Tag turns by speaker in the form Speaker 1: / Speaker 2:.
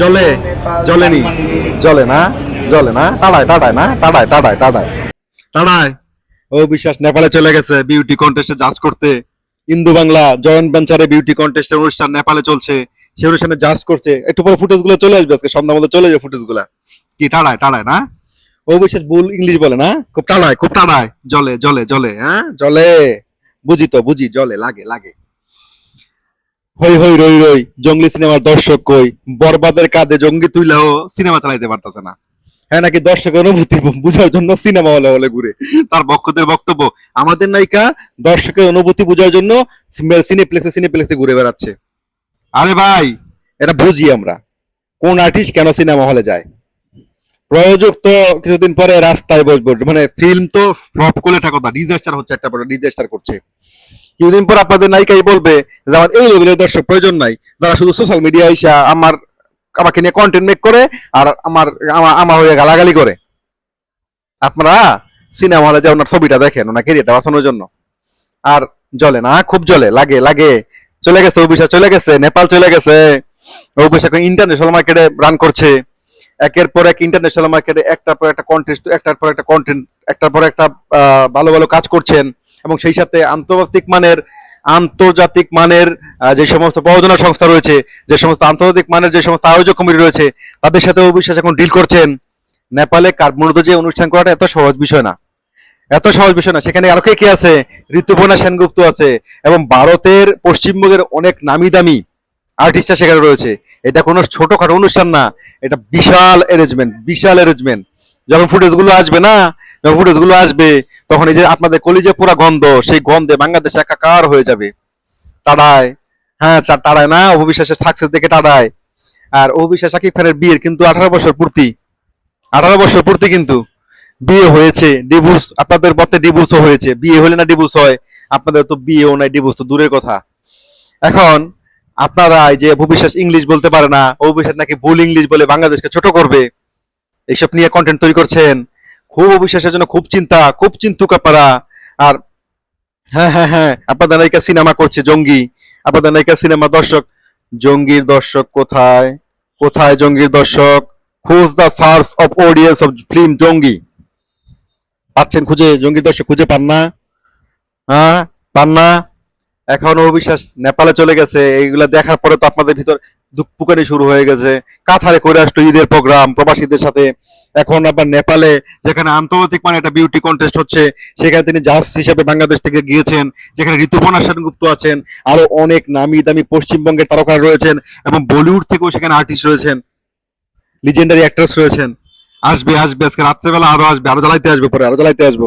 Speaker 1: জলে জলেনি। জলে না? জলে না? টাড়ায় টাড়ায় না? টাড়ায় টাড়ায় টাড়ায় টাড়ায় ও বিশ্বাস নেপালে চলে গেছে বিউটি কন্টেস্টে জাজ করতে। ইন্দু বাংলা জয়েন্ট ভেঞ্চারে বিউটি কন্টেস্টের অনুষ্ঠান নেপালে চলছে। সেই অনুষ্ঠানে জাজ করছে। একটু পরে ফুটেজগুলো চলে আসবে আজকে সন্ধ্যা মধ্যে চলে যাবে ফুটেজগুলা। কি টাড়ায় টাড়ায় না? ও বিশ্বাস ভুল ইংলিশ বলে না? খুব টাড়ায় খুব টাড়ায় জলে জলে জলে হ্যাঁ? জলে। বুঝি তো বুঝি জলে লাগে লাগে। হই হই, রই রই, জঙ্গলি সিনেমার দর্শক কই? বরবাদের কাঁধে জঙ্গি তুইলেও সিনেমা চালাইতে পারতেছে না। হ্যাঁ নাকি দর্শকের অনুভূতি বোঝার জন্য সিনেমা হলে হলে ঘুরে? তার ভক্তদের বক্তব্য, আমাদের নায়িকা দর্শকের অনুভূতি বোঝার জন্য সিনেপ্লেক্সে সিনেপ্লেক্সে ঘুরে বেড়াচ্ছে। আরে ভাই, এটা বুঝি আমরা। কোন আর্টিস্ট কেন সিনেমা হলে যায়? প্রয়োজক তো কিছুদিন পরে রাস্তায় বসবো। মানে ফিল্ম তো ফ্লপ করলে একটা কথা ডিজাস্টার হচ্ছে একটা পরে ডিজাস্টার করছে। কিছুদিন পর আপনাদের নায়িকাই বলবে যে আমার এই লেভেলের দর্শক প্রয়োজন নাই, যারা শুধু সোশ্যাল মিডিয়া এসে আমার, আমাকে নিয়ে কন্টেন্ট মেক করে আর আমার, আমা- আমার হয়ে গালাগালি করে। আপনারা সিনেমা হলে যে ওনার ছবিটা দেখেন, ওনার কেরিয়ারটা বাঁচানোর জন্য। আর জলে না, খুব জলে লাগে লাগে। চলে গেছে, অভিষেক চলে গেছে, নেপাল চলে গেছে। অভিষেক ইন্টারন্যাশনাল মার্কেটে রান করছে। একের পর এক ইন্টারন্যাশনাল মার্কেটে একটার পর একটা কন্টেস্ট একটার পর একটা কন্টেন্ট একটার পর একটা ভালো ভালো কাজ করছেন এবং সেই সাথে আন্তর্জাতিক মানের আন্তর্জাতিক মানের যে সমস্ত প্রযোজনা সংস্থা রয়েছে, যে সমস্ত আন্তর্জাতিক মানের যে সমস্ত আয়োজক কমিটি রয়েছে, তাদের সাথে অবিশ্বাস এখন ডিল করছেন। নেপালে কার মূলত যে অনুষ্ঠান করাটা এত সহজ বিষয় না। এত সহজ বিষয় না। সেখানে আরও কে কে আছে? ঋতুপর্ণা সেনগুপ্ত আছে এবং ভারতের পশ্চিমবঙ্গের অনেক নামি দামি আর্টিস্টরা সেখানে রয়েছে। এটা কোনো ছোটখাটো অনুষ্ঠান না। এটা বিশাল অ্যারেঞ্জমেন্ট বিশাল অ্যারেঞ্জমেন্ট যখন ফুটেজগুলো আসবে না, যখন ফুটেজগুলো আসবে, তখন এই যে আপনাদের কলিজে পুরা গন্ধ, সেই গন্ধে বাংলাদেশ একাকার হয়ে যাবে। টাড়ায় হ্যাঁ টাড়ায় না, অবিশ্বাসের সাকসেস দেখে টাড়ায় আর অবিশ্বাস সাকিব খানের বিয়ের কিন্তু আঠারো বছর পূর্তি। আঠারো বছর পূর্তি কিন্তু বিয়ে হয়েছে ডিভোর্স আপনাদের পথে ডিভোর্সও হয়েছে। বিয়ে হলে না ডিভোর্স হয়, আপনাদের তো বিয়েও নাই ডিভোর্স তো দূরের কথা। এখন আপনারা যে ভবিষ্যৎ ইংলিশ বলতে পারে না অভিশ্বাস নাকি ভুল ইংলিশ বলে বাংলাদেশকে ছোট করবে, এইসব নিয়ে কন্টেন্ট তৈরি করছেন। খুব অবিশ্বাসের জন্য খুব চিন্তা, খুব চিন্তুক আপনারা। আর হ্যাঁ হ্যাঁ হ্যাঁ আপনাদের নায়িকা সিনেমা করছে জঙ্গি, আপনাদের নায়িকা সিনেমা দর্শক, জঙ্গির দর্শক কোথায়? কোথায় জঙ্গির দর্শক? খুঁজ the search of audience of film Jongi? পাচ্ছেন খুঁজে, জঙ্গির দর্শক খুঁজে পান না? হ্যাঁ পান না? এখন অবিশ্বাস, নেপালে চলে গেছে, এইগুলা দেখার পরে তো আপনাদের ভিতর দুঃখ পুকানি শুরু হয়ে গেছে। কাথারে করে আসলো ঈদের প্রোগ্রাম, প্রবাসীদের সাথে। এখন আবার নেপালে, যেখানে আন্তর্জাতিক মানে একটা বিউটি কন্টেস্ট হচ্ছে, সেখানে তিনি জাজ হিসেবে বাংলাদেশ থেকে গিয়েছেন, যেখানে ঋতুপর্ণা সেনগুপ্ত আছেন, আরও অনেক নামি দামি পশ্চিমবঙ্গের তারকারা রয়েছেন, এবং বলিউড থেকেও সেখানে আর্টিস্ট রয়েছেন। লিজেন্ডারি অ্যাক্ট্রেস রয়েছেন। আসবে আসবে, আজকে রাত্রেবেলা আরও আসবে, আরও জ্বালাইতে আসবে পরে, আরও জ্বালাইতে আসব।